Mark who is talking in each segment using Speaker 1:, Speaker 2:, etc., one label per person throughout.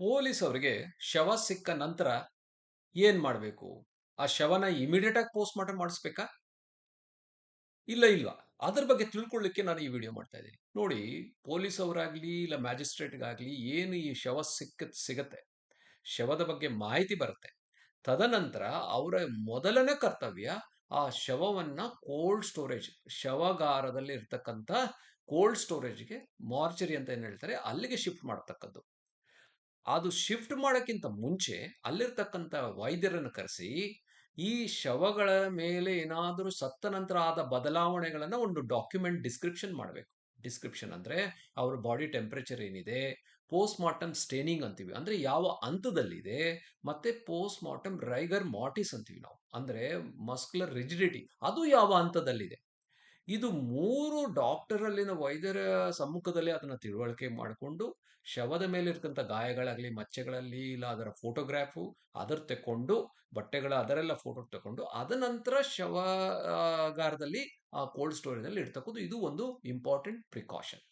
Speaker 1: Police ಅವರಿಗೆ ಶವ ಸಿಕ್ಕ ನಂತರ ಏನ್ ಮಾಡಬೇಕು? ಆ ಶವನ ಇಮಿಡಿಯೇಟ್ ಆಗಿ ಪೋಸ್ಟ್ ಮಾರ್ಟಮ್ ಮಾಡಿಸ್ಬೇಕಾ? ಇಲ್ಲ ಇಲ್ಲ ಅದ್ರ ಬಗ್ಗೆ ತಿಳ್ಕೊಳ್ಳಿಕ್ಕೆ ನಾನು ಈ ವಿಡಿಯೋ ಮಾಡ್ತಾ ಇದ್ದೀನಿ. ನೋಡಿ ಪೊಲೀಸ್ ಅವರಾಗ್ಲಿ ಇಲ್ಲ ಮ್ಯಾಜಿಸ್ಟ್ರೇಟ್ಗಾಗ್ಲಿ ಏನು ಈ ಶವ ಸಿಕ್ಕ ಸಿಗತ್ತೆ? ಶವದ ಬಗ್ಗೆ ಮಾಹಿತಿ ಬರುತ್ತೆ. ತದನಂತರ ಅವರ ಮೊದಲನೇ ಕರ್ತವ್ಯ ಆ ಶವವನ್ನ ಕೋಲ್ಡ್ ಸ್ಟೋರೇಜ್ ಶವಗಾರದಲ್ಲಿ ಇರ್ತಕ್ಕಂಥ ಕೋಲ್ಡ್ ಸ್ಟೋರೇಜ್ಗೆ ಮಾರ್ಚರಿ ಅಂತ ಏನು ಹೇಳ್ತಾರೆ? ಅಲ್ಲಿಗೆ ಶಿಫ್ಟ್ ಮಾಡತಕ್ಕದ್ದು. ಅದು ಶಿಫ್ಟ್ ಮಾಡೋಕ್ಕಿಂತ ಮುಂಚೆ ಅಲ್ಲಿರ್ತಕ್ಕಂಥ ವೈದ್ಯರನ್ನು ಕರೆಸಿ, ಈ ಶವಗಳ ಮೇಲೆ ಏನಾದರೂ ಸತ್ತ ನಂತರ ಆದ ಬದಲಾವಣೆಗಳನ್ನು ಒಂದು ಡಾಕ್ಯುಮೆಂಟ್ ಡಿಸ್ಕ್ರಿಪ್ಷನ್ ಮಾಡಬೇಕು. ಡಿಸ್ಕ್ರಿಪ್ಷನ್ ಅಂದರೆ ಅವ್ರ ಬಾಡಿ ಟೆಂಪ್ರೇಚರ್ ಏನಿದೆ ಪೋಸ್ಟ್ ಮಾರ್ಟಮ್ ಸ್ಟೇನಿಂಗ್ ಅಂತೀವಿ. ಅಂದರೆ ಯಾವ ಹಂತದಲ್ಲಿದೆ, ಮತ್ತೆ ಪೋಸ್ಟ್ ಮಾರ್ಟಮ್ ರೈಗರ್ ಮಾಟಿಸ್ ಅಂತೀವಿ ನಾವು. ಅಂದರೆ ಮಸ್ಕ್ಯುಲರ್ ರಿಜಿಡಿಟಿ, ಅದು ಯಾವ ಹಂತದಲ್ಲಿದೆ? ಇದು ಮೂರು ಡಾಕ್ಟರ್ ಅಲ್ಲಿನ ವೈದ್ಯರ ಸಮ್ಮುಖದಲ್ಲಿ ಅದನ್ನು ತಿಳುವಳಿಕೆ ಮಾಡಿಕೊಂಡು ಶವದ ಮೇಲೆ ಇರ್ತಂಥ ಗಾಯಗಳಾಗ್ಲಿ, ಮಚ್ಚೆಗಳಲ್ಲಿ ಇಲ್ಲ ಅದರ ಫೋಟೋಗ್ರಾಫು, ಅದರ ತಕೊಂಡು ಬಟ್ಟೆಗಳ ಅದರೆಲ್ಲ ಫೋಟೋ ತಗೊಂಡು ಅದ ನಂತರ ಶವಗಾರದಲ್ಲಿ, ಆ ಕೋಲ್ಡ್ ಸ್ಟೋರೇಜ್ ಅಲ್ಲಿ ಇಡ್ತಕ್ಕದ್ದು ಇದು ಒಂದು ಇಂಪಾರ್ಟೆಂಟ್ ಪ್ರಿಕಾಷನ್.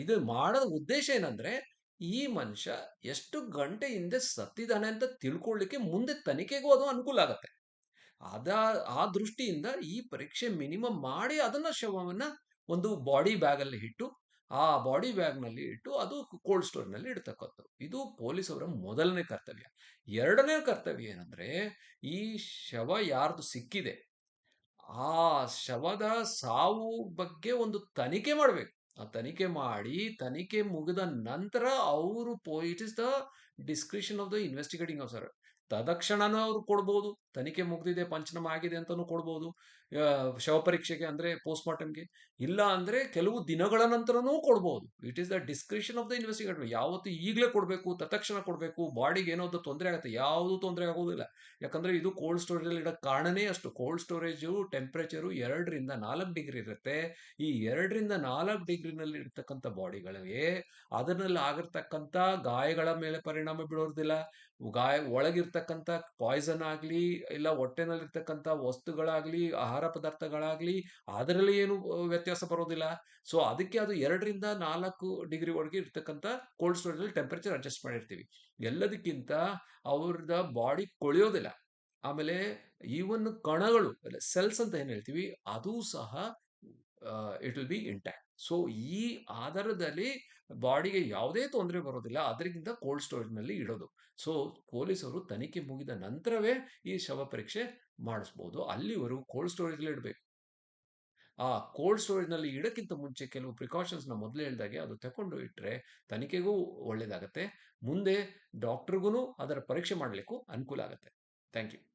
Speaker 1: ಇದು ಮಾಡೋದ ಉದ್ದೇಶ ಏನಂದ್ರೆ, ಈ ಮನುಷ್ಯ ಎಷ್ಟು ಗಂಟೆ ಹಿಂದೆ ಸತ್ತಿದ್ದಾನೆ ಅಂತ ತಿಳ್ಕೊಳ್ಳಿಕ್ಕೆ ಮುಂದೆ ತನಿಖೆಗೂ ಅದು ಅನುಕೂಲ ಆಗತ್ತೆ. ಅದ ಆ ದೃಷ್ಟಿಯಿಂದ ಈ ಪರೀಕ್ಷೆ ಮಿನಿಮಮ್ ಮಾಡಿ ಅದನ್ನ ಶವವನ್ನ ಒಂದು ಬಾಡಿ ಬ್ಯಾಗಲ್ಲಿ ಇಟ್ಟು, ಆ ಬಾಡಿ ಬ್ಯಾಗ್ನಲ್ಲಿ ಇಟ್ಟು ಅದು ಕೋಲ್ಡ್ ಸ್ಟೋರ್ನಲ್ಲಿ ಇಡ್ತಕ್ಕಂಥದ್ದು. ಇದು ಪೊಲೀಸ್ ಅವರ ಮೊದಲನೇ ಕರ್ತವ್ಯ. ಎರಡನೇ ಕರ್ತವ್ಯ ಏನಂದ್ರೆ, ಈ ಶವ ಯಾರ್ದು ಸಿಕ್ಕಿದೆ, ಆ ಶವದ ಸಾವು ಬಗ್ಗೆ ಒಂದು ತನಿಖೆ ಮಾಡಬೇಕು. ಆ ತನಿಖೆ ಮಾಡಿ, ತನಿಖೆ ಮುಗಿದ ನಂತರ ಅವರು is the description of the investigating officer. ತದಕ್ಷಣನೂ ಅವ್ರು ಕೊಡ್ಬೋದು, ತನಿಖೆ ಮುಗ್ದಿದೆ, ಪಂಚನಾಮ ಆಗಿದೆ ಅಂತಾನು ಕೊಡ್ಬೋದು ಶವ ಪರೀಕ್ಷೆಗೆ ಅಂದ್ರೆ ಪೋಸ್ಟ್ ಮಾರ್ಟಮ್ಗೆ ಇಲ್ಲ ಅಂದ್ರೆ ಕೆಲವು ದಿನಗಳ ನಂತರನೂ ಕೊಡ್ಬೋದು. It is the discretion of the investigator ಯಾವತ್ತು ಈಗಲೇ ಕೊಡಬೇಕು, ತತ್ಕ್ಷಣ ಕೊಡಬೇಕು, ಬಾಡಿಗೆ ಏನೋ ತೊಂದರೆ ಆಗುತ್ತೆ, ಯಾವುದು ತೊಂದರೆ ಆಗೋದಿಲ್ಲ. ಯಾಕಂದ್ರೆ ಇದು ಕೋಲ್ಡ್ ಸ್ಟೋರೇಜ್ ಅಲ್ಲಿ ಇಡೋ ಕಾರಣನೇ ಅಷ್ಟು. ಕೋಲ್ಡ್ ಸ್ಟೋರೇಜು ಟೆಂಪ್ರೇಚರು ಎರಡರಿಂದ ನಾಲ್ಕು ಡಿಗ್ರಿ ಇರುತ್ತೆ. ಈ ಎರಡರಿಂದ ನಾಲ್ಕು ಡಿಗ್ರಿನಲ್ಲಿ ಇರ್ತಕ್ಕಂಥ ಬಾಡಿಗಳಿಗೆ ಅದರಲ್ಲಿ ಆಗಿರ್ತಕ್ಕಂಥ ಗಾಯಗಳ ಮೇಲೆ ಪರಿಣಾಮ ಬೀಳೋದಿಲ್ಲ. ಗಾಯ ಒಳಗಿರ್ತಕ್ಕಂಥ ಪಾಯ್ಸನ್ ಆಗಲಿ, ಇಲ್ಲ ಹೊಟ್ಟೆನಲ್ಲಿರ್ತಕ್ಕಂಥ ವಸ್ತುಗಳಾಗ್ಲಿ, ಆಹಾರ ಪದಾರ್ಥಗಳಾಗ್ಲಿ, ಅದರಲ್ಲಿ ಏನು ವ್ಯತ್ಯಾಸ ಬರೋದಿಲ್ಲ. ಸೊ ಅದಕ್ಕೆ ಅದು ಎರಡರಿಂದ ನಾಲ್ಕು ಡಿಗ್ರಿ ಒಳಗೆ ಇರ್ತಕ್ಕಂಥ ಕೋಲ್ಡ್ ಸ್ಟೋರೇಜಲ್ಲಿ ಟೆಂಪರೇಚರ್ ಅಡ್ಜಸ್ಟ್ ಮಾಡಿರ್ತೀವಿ. ಎಲ್ಲದಕ್ಕಿಂತ ಅವ್ರದ ಬಾಡಿ ಕೊಳೆಯೋದಿಲ್ಲ. ಆಮೇಲೆ ಈವನ್ ಕಣಗಳು ಸೆಲ್ಸ್ ಅಂತ ಏನು ಹೇಳ್ತೀವಿ, ಅದು ಸಹ it will be intact so ಈ ಆಧಾರದಲ್ಲಿ ಬಾಡಿಗೆ ಯಾವುದೇ ತೊಂದರೆ ಬರೋದಿಲ್ಲ. ಅದರಿಂದ ಕೋಲ್ಡ್ ಸ್ಟೋರೇಜ್ನಲ್ಲಿ ಇಡೋದು. ಸೊ ಪೊಲೀಸರು ತನಿಖೆ ಮುಗಿದ ನಂತರವೇ ಈ ಶವ ಪರೀಕ್ಷೆ ಮಾಡಿಸ್ಬೋದು. ಅಲ್ಲಿವರೆಗೂ ಕೋಲ್ಡ್ ಸ್ಟೋರೇಜ್ಲಿ ಇಡಬೇಕು. ಆ ಕೋಲ್ಡ್ ಸ್ಟೋರೇಜ್ನಲ್ಲಿ ಇಡೋಕ್ಕಿಂತ ಮುಂಚೆ ಕೆಲವು ಪ್ರಿಕಾಷನ್ಸ್ನ ಮೊದಲೇ ಹೇಳ್ದಾಗೆ ಅದು ತಕೊಂಡು ಇಟ್ಟರೆ ತನಿಖೆಗೂ ಒಳ್ಳೆಯದಾಗತ್ತೆ ಮುಂದೆ ಡಾಕ್ಟ್ರಿಗೂ ಅದರ ಪರೀಕ್ಷೆ ಮಾಡಲಿಕ್ಕೂ ಅನುಕೂಲ ಆಗುತ್ತೆ. Thank you